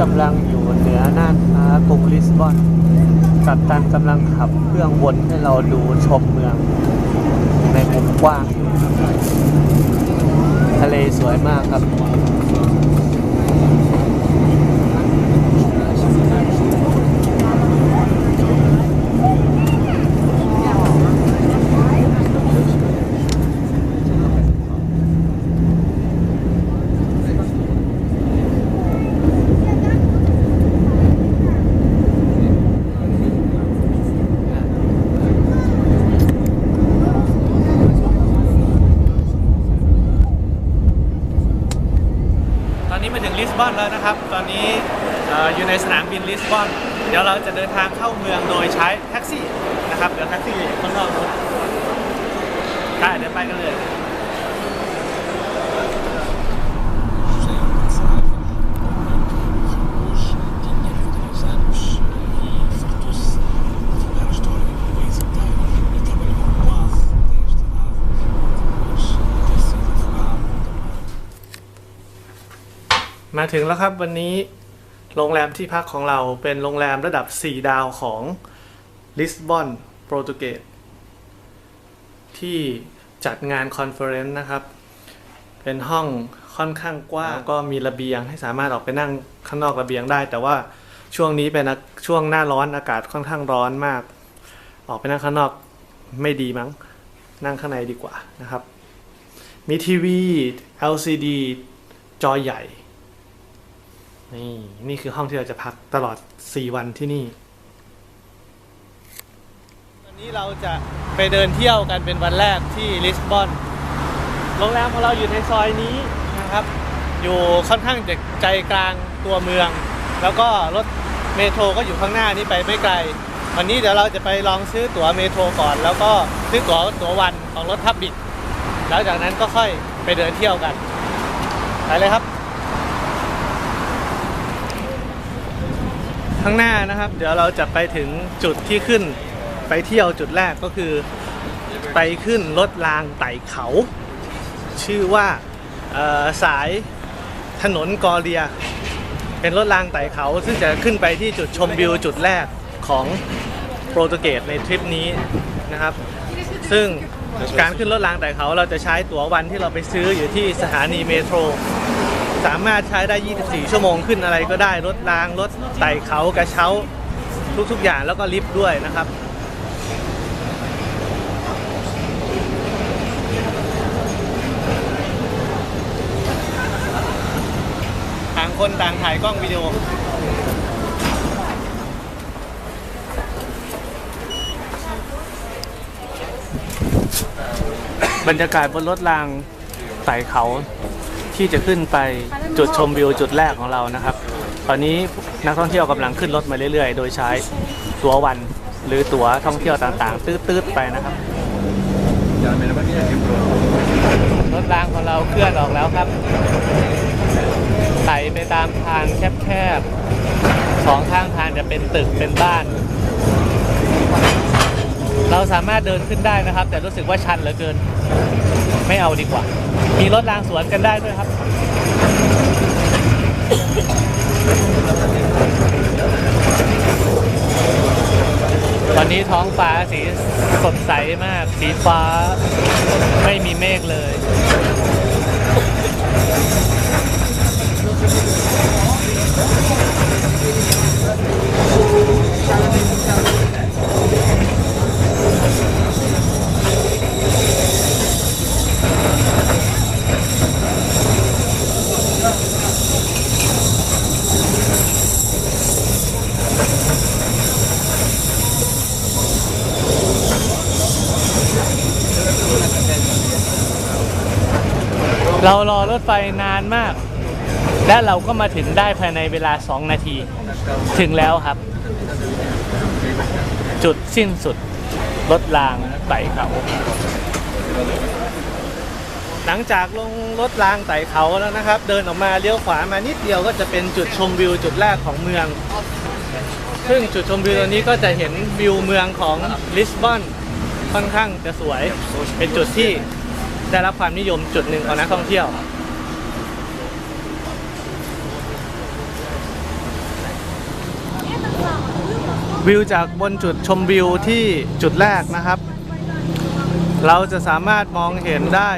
กำลังอยู่เหนือน่านฟ้ากรุงลิสบอน กัปตันกำลังขับเครื่องวนให้เราดูชมเมือง ในมุมกว้าง ทะเลสวยมากครับ ตอนนี้มาถึงลิสบอนแล้วนะครับ ตอนนี้เอ่ออยู่ในสนามบินลิสบอน เดี๋ยวเรา จะเดินทางเข้าเมืองโดยใช้แท็กซี่นะครับเดี๋ยวแท็กซี่จะยู่ข้างนอกนู้นใเดี๋ยวไปกันเลยมาถึงแล้วครับวันนี้ โรงแรมที่พักของเราเป็นโรงแรมระดับ 4 ดาวของลิสบอนโปรตุเกสที่จัดงานคอนเฟอเรนซ์นะครับ เป็นห้องค่อนข้างกว้างก็มีระเบียงให้สามารถออกไปนั่งข้างนอกระเบียงได้ แต่ว่าช่วงนี้เป็นอาช่วงหน้าร้อนอากาศค่อนข้างร้อนมาก ออกไปนั่งข้างนอกไม่ดีมั้ง นั่งข้างในดีกว่านะครับ มีทีวี LCD จอใหญ่ นี่นี่คือห้องที่เราจะพักตลอด 4 วันที่นี่ วันนี้เราจะไปเดินเที่ยวกันเป็นวันแรกที่ลิสบอน โรงแรมของเราอยู่ในซอยนี้นะครับ อยู่ค่อนข้างจะใจกลางตัวเมือง แล้วก็รถเมโทรก็อยู่ข้างหน้านี้ไปไม่ไกล วันนี้เดี๋ยวเราจะไปลองซื้อตั๋วเมโทรก่อน แล้วก็ซื้อตั๋วตั๋ววันของรถทับบิกแล้วจากนั้นก็ค่อยไปเดินเที่ยวกัน ไปเลยครับ ข้างหน้านะครับ เดี๋ยวเราจะไปถึงจุดที่ขึ้น ไปเที่ยวจุดแรกก็คือ ไปขึ้นรถรางไต่เขา ชื่อว่าสายถนนกอเรีย เป็นรถรางไต่เขา ซึ่งจะขึ้นไปที่จุดชมวิวจุดแรกของโปรตุเกสในทริปนี้นะครับ ซึ่งการขึ้นรถรางไต่เขาเราจะใช้ตั๋ววันที่เราไปซื้ออยู่ที่สถานีเมโทร สามารถใช้ได้ 24 ชั่วโมงขึ้นอะไรก็ได้ รถราง รถไต่เขากระเช้า ทุกๆอย่างแล้วก็ลิฟต์ด้วยนะครับ ต่างคนต่างถ่ายกล้องวิดีโอบรรยากาศบนรถรางไต่เขา ที่จะขึ้นไปจุดชมวิวจุดแรกของเรานะครับ ตอนนี้นักท่องเที่ยวกำลังขึ้นรถมาเรื่อย ๆ โดยใช้ตั๋ววันหรือตั๋วท่องเที่ยวต่างๆ ตืดๆไปนะครับรถรางของเราเคลื่อนออกแล้วครับไต่ไปตามทางแคบๆสองข้างทางจะเป็นตึกเป็นบ้าน เราสามารถเดินขึ้นได้นะครับ แต่รู้สึกว่าชันเหลือเกิน ไม่เอาดีกว่า มีรถรางสวนกันได้ด้วยครับตอนนี้ท้องฟ้าสีสดใสมาก สีฟ้าไม่มีเมฆเลย ไฟนานมาก และเราก็มาถึงได้ภายในเวลา 2 นาที ถึงแล้วครับ จุดสิ้นสุดรถรางไต่เขา หลังจากลงรถรางไต่เขาแล้วนะครับ เดินออกมาเลี้ยวขวามานิดเดียวก็จะเป็นจุดชมวิวจุดแรกของเมือง ซึ่งจุดชมวิวตัวนี้ก็จะเห็นวิวเมืองของลิสบอนค่อนข้างจะสวย เป็นจุดที่ได้รับความนิยมจุดหนึ่งของนักท่องเที่ยว วิวจากบนจุดชมวิวที่จุดแรกนะครับ เราจะสามารถมองเห็นได้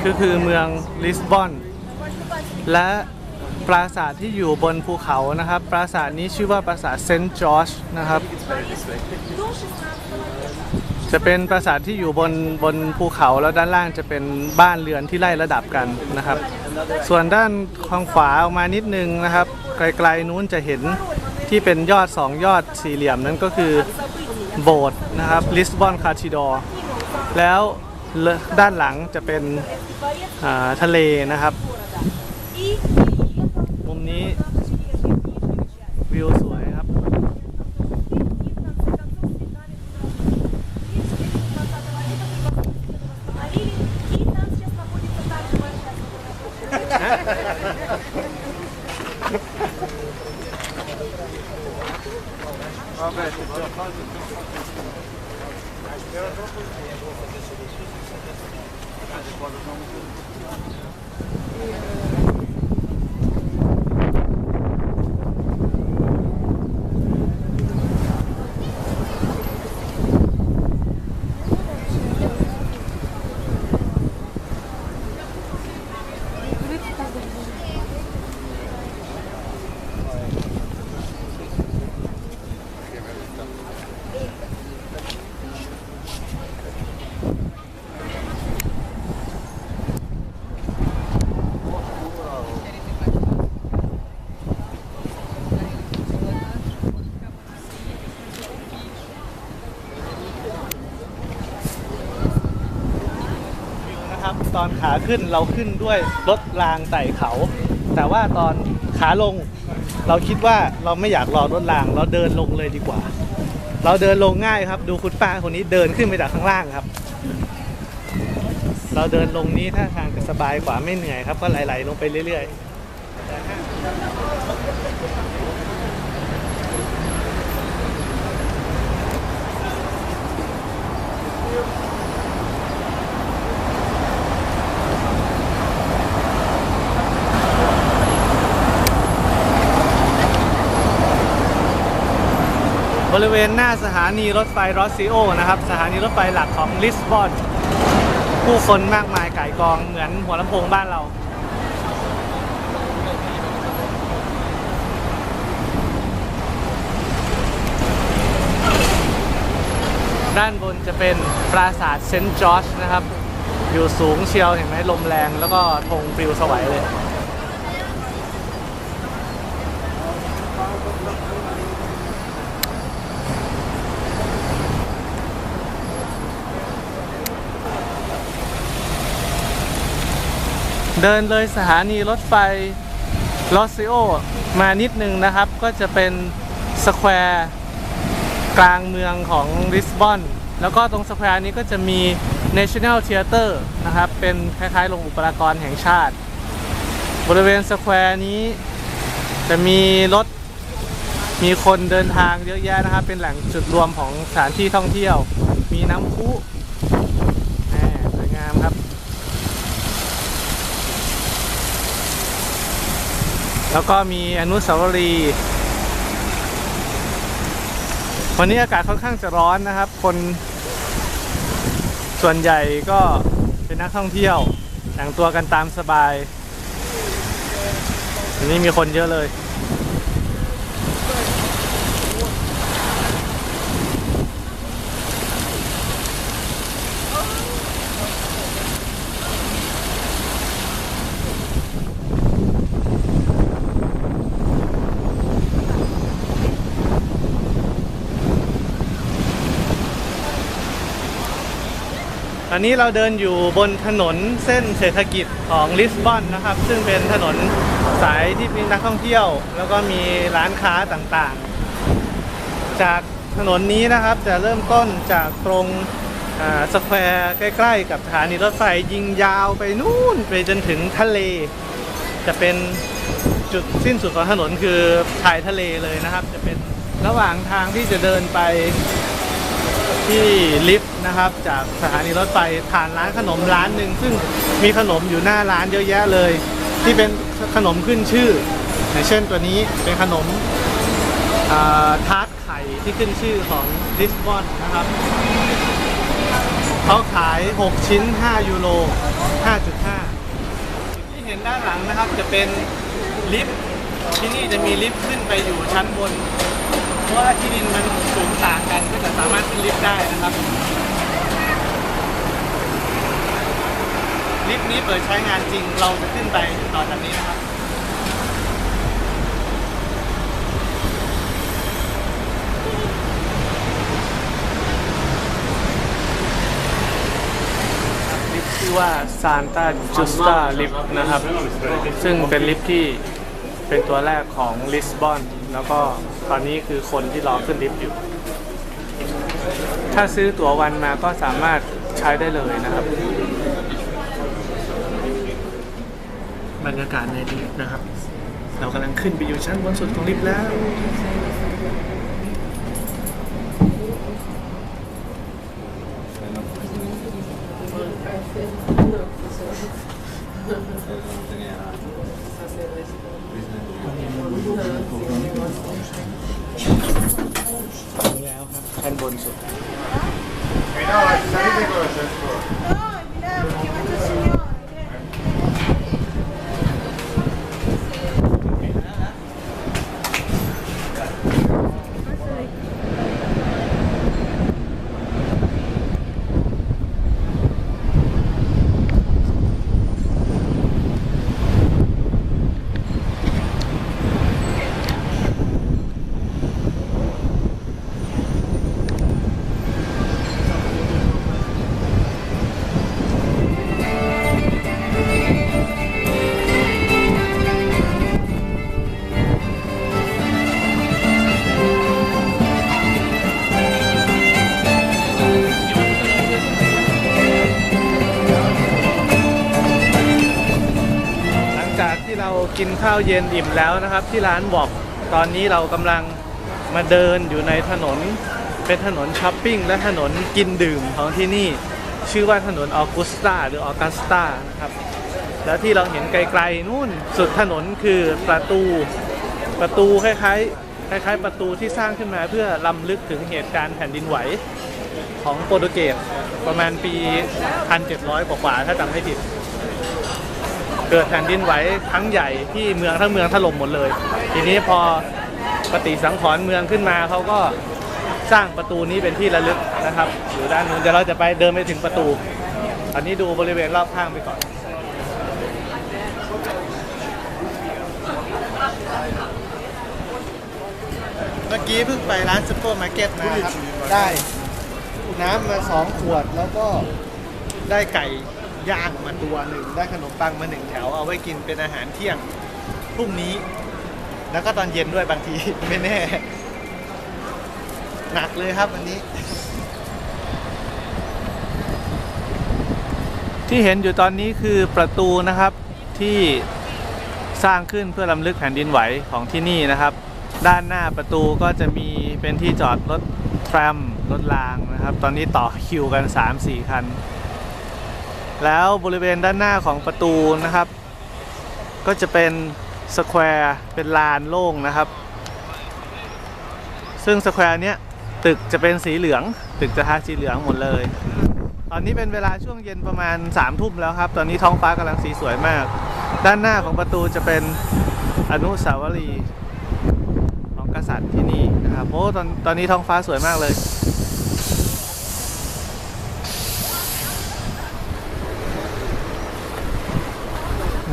คือคือเมืองลิสบอน และปราสาทที่อยู่บนภูเขานะครับ ปราสาทนี้ชื่อว่าปราสาทเซนต์จอร์จนะครับ จะเป็นปราสาทที่อยู่บนบนภูเขาแล้วด้านล่างจะเป็นบ้านเรือนที่ไล่ระดับกันนะครับ ส่วนด้านข้างขวาออกมานิดนึงนะครับ ไกลๆนู้นจะเห็น ที่เป็นยอดสองยอดสี่เหลี่ยมนั้นก็คือโบสถ์นะครับลิสบอนคาชิดอแล้วด้านหลังจะเป็นอ่าทะเลนะครับ มุมนี้วิว สวยครับ นะครับ ตอนขาขึ้นเราขึ้นด้วยรถรางไต่เขา แต่ว่าตอนขาลง เราคิดว่าเราไม่อยากรอรถราง เราเดินลงเลยดีกว่า เราเดินลงง่ายครับ ดูคุณป้าคนนี้เดินขึ้นไปจากข้างล่างครับ เราเดินลงนี้ถ้าทางจะสบายกว่าไม่เหนื่อยครับ ก็ไหลๆลงไปเรื่อยๆ บริเวณหน้าสถานีรถไฟรอสซิโอนะครับ สถานีรถไฟหลักของลิสบอน ผู้คนมากมายไก่กองเหมือนหัวลำโพงบ้านเรา ด้านบนจะเป็นปราสาทเซนต์จอร์จนะครับ อยู่สูงเชียวเห็นไหมลมแรงแล้วก็ธงปลิวสวัยเลย เดินเลยสถานีรถไฟลอสซิโอมานิดนึงนะครับ ก็จะเป็นสแควร์กลางเมืองของลิสบอน แล้วก็ตรงสแควร์นี้ก็จะมี National Theater นะครับ เป็นคล้ายๆโรงอุปกรณ์แห่งชาติ บริเวณสแควร์นี้จะมีรถมีคนเดินทางเยอะแยะนะครับ เป็นแหล่งจุดรวมของสถานที่ท่องเที่ยว มีน้ำพุแหม่สวยงามครับ แล้วก็มีอนุสาวรีย์วันนี้อากาศค่อนข้างจะร้อนนะครับ คนส่วนใหญ่ก็เป็นนักท่องเที่ยวแต่งตัวกันตามสบายวันนี้มีคนเยอะเลย อนนี้เราเดินอยู่บนถนนเส้นเศรษฐกิจของลิสบอนนะครับ ซึ่งเป็นถนนสายที่มีนักท่องเที่ยว แล้วก็มีร้านค้าต่างๆ จากถนนนี้นะครับจะเริ่มต้นจากตรงสแควร์ใกล้ ๆ กับสถานีรถไฟยิงยาวไปนู่นไปจนถึงทะเล จะเป็นจุดสิ้นสุดของถนนคือชายทะเลเลยนะครับ จะเป็นระหว่างทางที่จะเดินไป ที่ลิฟต์นะครับ จากสถานีรถไฟผ่านร้านขนมร้านหนึ่งซึ่งมีขนมอยู่หน้าร้านเยอะแยะเลย ที่เป็นขนมขึ้นชื่ออย่างเช่นตัวนี้เป็นขนมาทาร์ตไข่ข่ที่ขึ้นชื่อของลิสบอนนะครับเขาขาย 6 ชิ้น 5 ยูโร 5.5 ที่เห็นด้านหลังนะครับจะเป็นลิฟต์ ที่นี่จะมีลิฟต์ขึ้นไปอยู่ชั้นบน เพราะว่าที่ดินมันสูงต่างกันก็จะสามารถขึ้นลิฟต์ได้นะครับ ลิฟต์นี้เปิดใช้งานจริงเราจะขึ้นไปต่อจากนี้นะครับลิฟต์ชื่อว่า Santa Justa Lift นะครับ ซึ่งเป็นลิฟต์ที่ เป็นตัวแรกของลิสบอนแล้วก็ตอนนี้คือคนที่รอขึ้นลิฟต์อยู่ ถ้าซื้อตั๋ววันมาก็สามารถใช้ได้เลยนะครับ บรรยากาศในลิฟต์นะครับ เรากำลังขึ้นไปอยู่ชั้นบนสุดของลิฟต์แล้ว กินข้าวเย็นอิ่มแล้วนะครับ ที่ร้านบอกตอนนี้เรากำลังมาเดินอยู่ในถนน เป็นถนนช้อปปิ้งและถนนกินดื่มของที่นี่ ชื่อว่าถนนออกุสตาหรือออกัสตานะครับ แล้วที่เราเห็นไกลๆนู่นสุดถนนคือประตูประตูคล้ายๆคล้ายๆ ประตูที่สร้างขึ้นมาเพื่อลำลึกถึงเหตุการณ์แผ่นดินไหวของโปรตุเกสประมาณปี 1700 กว่าๆถ้าจำไม่ผิด เกิดแผ่นดินไหวครั้งใหญ่ที่เมืองทั้งเมืองถล่มหมดเลย ทีนี้พอปฏิสังขรณ์เมืองขึ้นมาเขาก็สร้างประตูนี้เป็นที่ระลึกนะครับ อยู่ด้านนู้นเดี๋ยวเราจะไปเดินไปถึงประตู อันนี้ดูบริเวณรอบข้างไปก่อน เมื่อกี้เพิ่งไปร้านซุปเปอร์มาร์เก็ตมาครับได้น้ำมาสองขวดแล้วก็ได้ไก่ ย่างมาตัวหนึ่งได้ขนมปังมาหนึ่งแถวเอาไว้กินเป็นอาหารเที่ยงพรุ่งนี้ แล้วก็ตอนเย็นด้วยบางทีไม่แน่ หนักเลยครับอันนี้ ที่เห็นอยู่ตอนนี้คือประตูนะครับที่สร้างขึ้นเพื่อลำลึกแผ่นดินไหวของที่นี่นะครับ ด้านหน้าประตูก็จะมีเป็นที่จอดรถแทรมรถรางนะครับ ตอนนี้ต่อคิวกัน 3-4 คัน แล้วบริเวณด้านหน้าของประตูนะครับ ก็จะเป็นสแควร์เป็นลานโล่งนะครับ ซึ่งสแควร์เนี้ยตึกจะเป็นสีเหลือง ตึกจะทาสีเหลืองหมดเลย ตอนนี้เป็นเวลาช่วงเย็นประมาณ3ามทุ่มแล้วครับ ตอนนี้ท้องฟ้ากำลังสีสวยมาก ด้านหน้าของประตูจะเป็นอนุสาวรีย์ของกษัตริย์ที่นี่นะครับโอ้ตอนตอนนี้ท้องฟ้าสวยมากเลย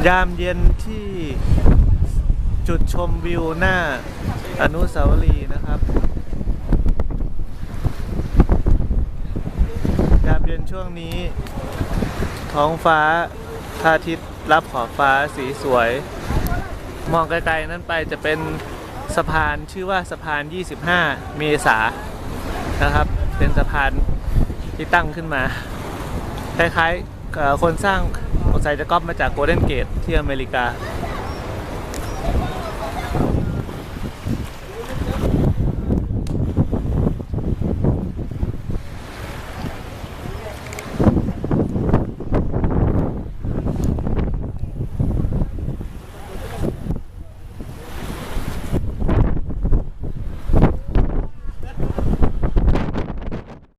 ยามเย็นที่จุดชมวิวหน้าอนุสาวรีย์นะครับ ยามเย็นช่วงนี้ ท้องฟ้าพระอาทิตย์รับขอบฟ้าสีสวย มองไกลๆนั้นไปจะเป็นสะพานชื่อว่าสะพาน 25 เมษานะครับ เป็นสะพานที่ตั้งขึ้นมา คล้ายๆคนสร้าง ผมใส่จะก๊อปมาจากโกลเด้นเกตที่อเมริกา